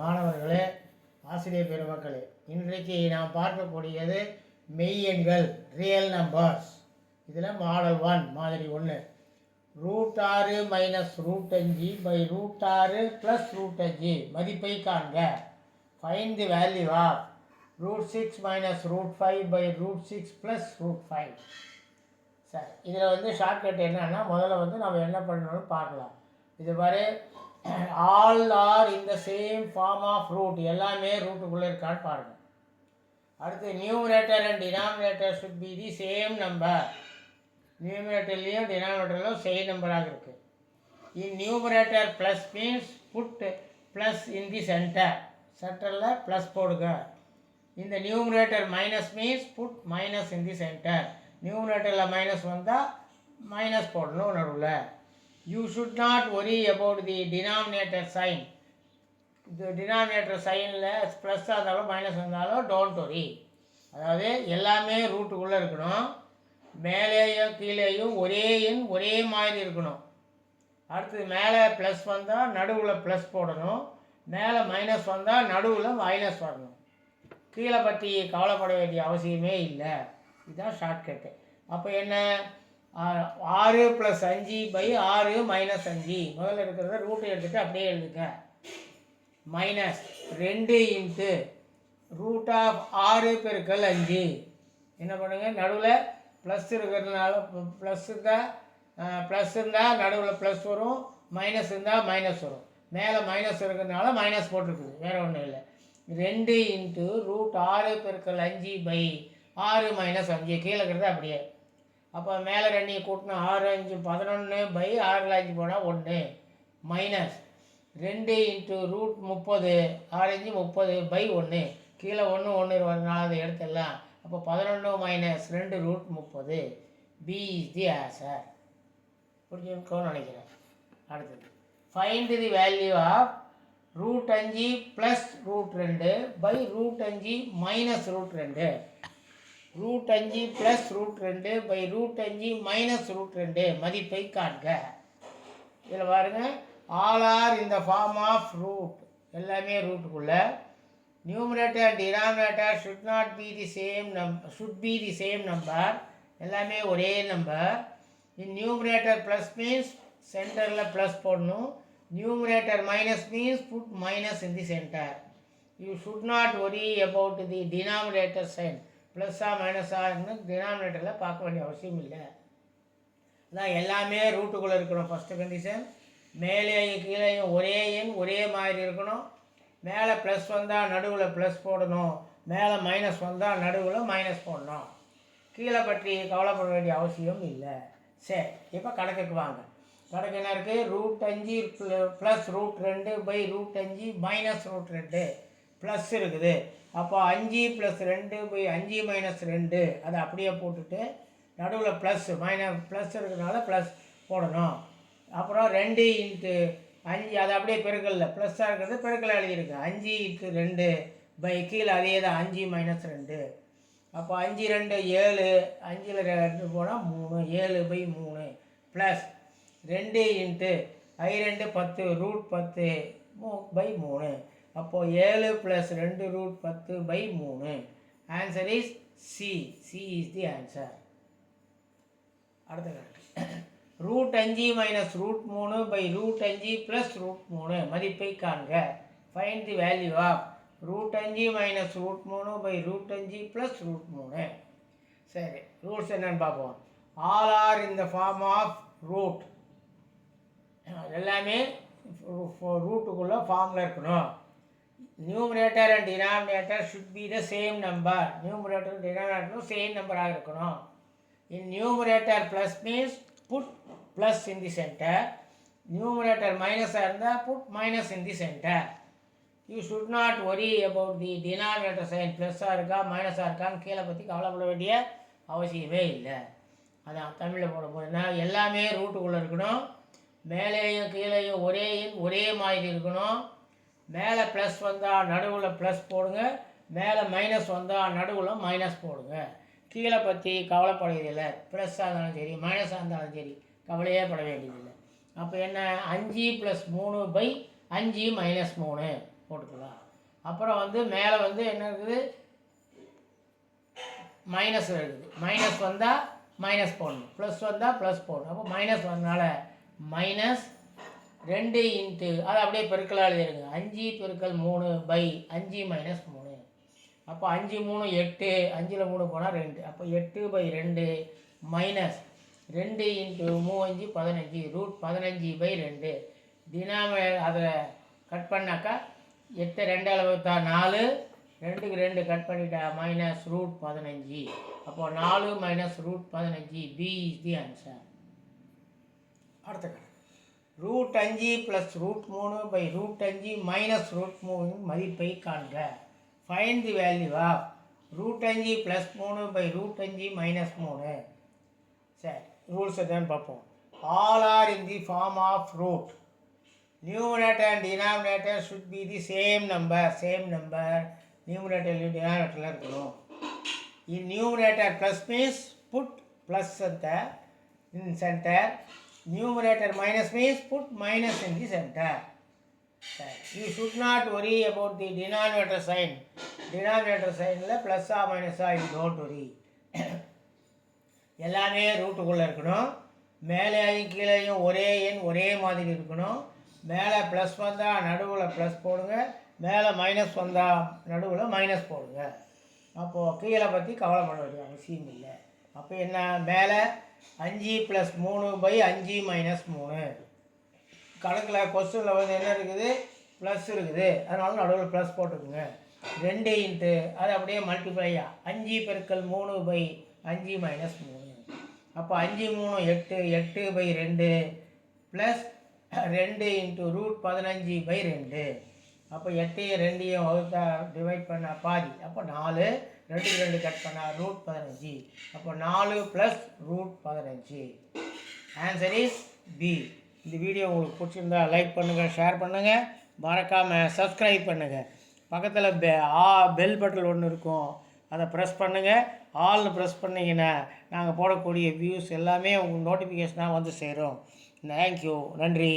மாணவர்களே ஆசிரியர் பெருமக்களே இன்றைக்கு நாம் பார்க்கக்கூடியது மெய்யெண்கள் ரியல் நம்பர்ஸ் இதில் மாடல் ஒன் மாதிரி ஒன்று ரூட் ஆறு மைனஸ் ரூட் அஞ்சு பை ரூட் ஆறு ப்ளஸ் ரூட் அஞ்சு. மதிப்பை காண்க. Find the value of root six minus root five by root six plus root five சரி இதில் வந்து ஷார்ட்கட் என்னன்னா முதல்ல வந்து நம்ம என்ன பண்ணணும்னு பார்க்கலாம். இது மாதிரி ஆல் ஆர் இந்த சேம் ஃபார்ம் ஆஃப் ரூட் எல்லாமே ரூட்டுக்குள்ளே இருக்கான்னு பாருங்கள் அடுத்து numerator and denominator should be the same number நியூமரேட்டர்லேயும் டினாமினேட்டர்லையும் சேம் நம்பராக இருக்குது in numerator plus means put plus in the centre சென்டரில் ப்ளஸ் போடுங்க. இந்த numerator minus means put minus in the centre நியூமரேட்டரில் மைனஸ் வந்தால் மைனஸ் போடணும் நடுவில் you should not worry about the denominator sign இது டினாமினேட்டர் சைனில் ப்ளஸ்ஸாக இருந்தாலும் மைனஸ் இருந்தாலும் டோன்ட் ஒரி அதாவது எல்லாமே ரூட்டுக்குள்ளே இருக்கணும். மேலேயும் கீழேயும் ஒரே எண் ஒரே மாதிரி இருக்கணும். அடுத்தது மேலே ப்ளஸ் வந்தால் நடுவில் ப்ளஸ் போடணும். மேலே மைனஸ் வந்தால் நடுவில் மைனஸ் வரணும். கீழே பற்றி கவலைப்பட வேண்டிய அவசியமே இல்லை. இதுதான் ஷார்ட்கட்டு அப்போ என்ன? ஆறு ப்ளஸ் அஞ்சு பை ஆறு மைனஸ் அஞ்சு முதல்ல இருக்கிறத ரூட்டை எடுத்துகிட்டு அப்படியே எழுதுங்க. மைனஸ் ரெண்டு இன்ட்டு ரூட் ஆஃப் ஆறு பெருக்கல் அஞ்சு என்ன பண்ணுங்க? நடுவில் ப்ளஸ் இருக்கிறதுனால ப்ளஸ் இருந்தால் ப்ளஸ் இருந்தால் நடுவில் ப்ளஸ் வரும். மைனஸ் இருந்தால் மைனஸ் வரும். மேலே மைனஸ் இருக்கிறதுனால மைனஸ் போட்டிருக்குது. வேறு ஒன்றும் இல்லை. ரெண்டு இன்ட்டு ரூட் ஆறு பெருக்கல் அஞ்சு பை ஆறு மைனஸ் அஞ்சு கீழே இருக்கிறது அப்படியே. அப்போ மேலே ரெண்டையும் கூட்டினா ஆறு அஞ்சு பதினொன்று பை ஆறில் அஞ்சு போனால் ஒன்று மைனஸ் ரெண்டு இன்ட்டு ரூட் முப்பது ஆரஞ்சு முப்பது பை ஒன்று கீழே ஒன்று ஒன்று வரனால அதை எடுத்துடலாம். அப்போ பதினொன்று மைனஸ் ரெண்டு ரூட் முப்பது. பி இஸ் தி ஆன்சர் புரிஞ்சுக்கோன்னு நினைக்கிறேன். அடுத்தது. Find the value of root அஞ்சு ப்ளஸ் ரூட் ரெண்டு பை ரூட் அஞ்சு மைனஸ் ரூட் ரெண்டு. ரூட் அஞ்சு ப்ளஸ் ரூட் ரெண்டு பை ரூட் அஞ்சு மைனஸ் ரூட் ரெண்டு மதிப்பை காண்க. இதில் பாருங்கள் ஆல் ஆர் இந்த ஃபார்ம் ஆஃப் ரூட் எல்லாமே ரூட்டுக்குள்ளே numerator denominator should not be the same நம் should be the same number எல்லாமே ஒரே number in numerator plus means சென்டரில் ப்ளஸ் போடணும். Numerator minus means put minus in the centre you should not worry about the denominator sign ப்ளஸ்ஸாக மைனஸான்னு டினாமினேட்டரில் பார்க்க வேண்டிய அவசியம் இல்லை. அதான் எல்லாமே ரூட்டுக்குள்ளே இருக்கணும். ஃபஸ்ட்டு கண்டிஷன் மேலேயும் கீழேயும் ஒரே எண் ஒரே மாதிரி இருக்கணும். மேலே ப்ளஸ் வந்தால் நடுவில் ப்ளஸ் போடணும். மேலே மைனஸ் வந்தால் நடுவில் மைனஸ் போடணும். கீழே பற்றி கவலைப்பட வேண்டிய அவசியம் இல்லை. சரி இப்போ கணக்குக்கு வாங்க. கணக்கு என்ன இருக்குது ரூட் அஞ்சு ப்ளஸ் ரூட் ரெண்டு பை ரூட் அஞ்சு மைனஸ் ரூட் ரெண்டு. ப்ளஸ் இருக்குது. அப்போ அஞ்சு ப்ளஸ் ரெண்டு போய் அஞ்சு மைனஸ் ரெண்டு. அதை அப்படியே போட்டுட்டு நடுவில் ப்ளஸ் மைனஸ் ப்ளஸ் இருக்கிறதுனால ப்ளஸ் போடணும். அப்புறம் ரெண்டு இன்ட்டு அஞ்சு அது அப்படியே பெருக்கல்ல. ப்ளஸ்ஸாக இருக்கிறது பெருக்கல் எழுதியிருக்கு. அஞ்சு இன்ட்டு ரெண்டு பை கீழே அதே தான். அஞ்சு மைனஸ் ரெண்டு. அப்போ அஞ்சு ரெண்டு ஏழு. அஞ்சில் ரெண்டு போனால் மூணு. ஏழு பை மூணு ப்ளஸ் ரெண்டு இன்ட்டு ஐ ரெண்டு பத்து ரூட் பத்து மூ பை மூணு. அப்போது ஏழு ப்ளஸ் ரெண்டு ரூட் பத்து பை மூணு. Answer is C C is the answer அடுத்த கணக்கு ரூட் அஞ்சு மைனஸ் ரூட் மூணு பை ரூட் அஞ்சு ப்ளஸ் ரூட் மூணு. மதிப்பை காண்க. Find the value of root அஞ்சு மைனஸ் ரூட் மூணு பை ரூட் அஞ்சு ப்ளஸ் ரூட் மூணு. சரி ரூட்ஸ் என்னன்னு பார்ப்போம். ஆல் ஆர் இந்த ஃபார்ம் ஆஃப் ரூட் எல்லாமே ரூட்டுக்குள்ளே ஃபார்மில் இருக்கணும். Numerator and denominator should be the same number numerator டினாமினேட்டரும் same நம்பராக இருக்கணும். In numerator plus means put plus in the centre numerator மைனஸாக இருந்தால் put minus in the centre you should not worry about the denominator sign ப்ளஸ்ஸாக இருக்கா மைனஸாக இருக்கான்னு கீழே பற்றி கவலைப்பட வேண்டிய அவசியமே இல்லை. அதான் தமிழில் போடும்போது போதுன்னா எல்லாமே ரூட்டுக்குள்ளே இருக்கணும். மேலேயும் கீழேயும் ஒரே ஒரே மாதிரி இருக்கணும். மேலே ப்ளஸ் வந்தால் நடுவில் ப்ளஸ் போடுங்க. மேலே மைனஸ் வந்தால் நடுவில் மைனஸ் போடுங்க. கீழே பற்றி கவலைப்படுகிறதில்லை ப்ளஸ்ஸாக இருந்தாலும் சரி மைனஸாக இருந்தாலும் சரி கவலையே பட வேண்டியதில்லை. அப்போ என்ன? அஞ்சு ப்ளஸ் மூணு பை அஞ்சு மைனஸ் மூணு போட்டுக்கலாம். அப்புறம் வந்து மேலே வந்து என்ன இருக்குது? மைனஸ் இருக்குது. மைனஸ் வந்தால் மைனஸ் போடணும். ப்ளஸ் வந்தால் ப்ளஸ் போடணும். அப்போ மைனஸ் வந்தனால மைனஸ் ரெண்டு இன்ட்டு அது அப்படியே பெருக்கலாக எழுதிருங்க. அஞ்சு பெருக்கல் மூணு பை அஞ்சு மைனஸ் மூணு. அப்போ அஞ்சு மூணு எட்டு அஞ்சில் மூணு போனால் ரெண்டு. அப்போ எட்டு பை ரெண்டு மைனஸ் ரெண்டு இன்ட்டு மூவஞ்சு பதினஞ்சு ரூட் பதினஞ்சு பை ரெண்டு. தினாம அதில் கட் பண்ணாக்கா எட்டு ரெண்டு அளவுத்தா நாலு ரெண்டுக்கு ரெண்டு கட் பண்ணிட்டா மைனஸ் ரூட் பதினஞ்சு. அப்போது நாலு மைனஸ் ரூட் பதினஞ்சு பி இஸ் தி ஆன்சர் அடுத்த ரூட் அஞ்சு ப்ளஸ் ரூட் மூணு பை ரூட் அஞ்சு மைனஸ் ரூட் மூணு மதிப்பை காண்க. Find the value of root அஞ்சு ப்ளஸ் மூணு பை ரூட் அஞ்சு மைனஸ் மூணு. சரி ரூல்ஸ் என்னன்னு பார்ப்போம். All are in the form of root numerator and denominator should be the same number same number நியூமரேட்டர்லையும் டினாமினேட்டரில் இருக்கணும். In numerator plus means put plus centre in centre numerator minus means put minus in the center. You should not worry about the denominator sign. Denominator sign இல்லை plus ஆ minus ஆ இது don't வரி எல்லாமே ரூட்டுக்குள்ளே இருக்கணும் மேலேயும் கீழேயும் ஒரே எண் ஒரே மாதிரி இருக்கணும் மேலே ப்ளஸ் வந்தால் நடுவில் ப்ளஸ் போடுங்க மேலே மைனஸ் வந்தால் நடுவில் மைனஸ் போடுங்க அப்போது கீழே பற்றி கவலைப்பட வேண்டிய அவசியம் இல்லை அப்போ என்ன மேலே அஞ்சு ப்ளஸ் மூணு பை அஞ்சு மைனஸ் மூணு. கணக்கில் கொஸ்டினில் வந்து என்ன இருக்குது? ப்ளஸ் இருக்குது. அதனால நடுவில் ப்ளஸ் போட்டுக்குங்க. ரெண்டு இன்ட்டு அது அப்படியே மல்டிப்ளையா அஞ்சு பெருக்கல் மூணு பை அஞ்சு மைனஸ் மூணு. அப்போ அஞ்சு மூணு எட்டு எட்டு பை ரெண்டு ப்ளஸ் ரெண்டு இன்ட்டு ரூட் பதினஞ்சு பை ரெண்டு. அப்போ எட்டையும் ரெண்டையும் வகுத்தா டிவைட் பண்ண பாதி. அப்போ நாலு ரெண்டு ரெண்டு கட் பண்ணால் ரூட் பதினஞ்சு. அப்போ நாலு ப்ளஸ் ரூட் பதினஞ்சு. ஆன்சர் இஸ் பி இந்த வீடியோ உங்களுக்கு பிடிச்சிருந்தா லைக் பண்ணுங்கள் ஷேர் பண்ணுங்கள் மறக்காமல் சப்ஸ்கிரைப் பண்ணுங்கள் பக்கத்தில் பெ ஆ பெல் பட்டன் ஒன்று இருக்கும். அதை ப்ரெஸ் பண்ணுங்கள் ஆல்னு ப்ரெஸ் பண்ணிங்கன்னா நாங்கள் போடக்கூடிய வியூஸ் எல்லாமே உங்களுக்கு நோட்டிஃபிகேஷனாக வந்து சேரும். தேங்க்யூ நன்றி.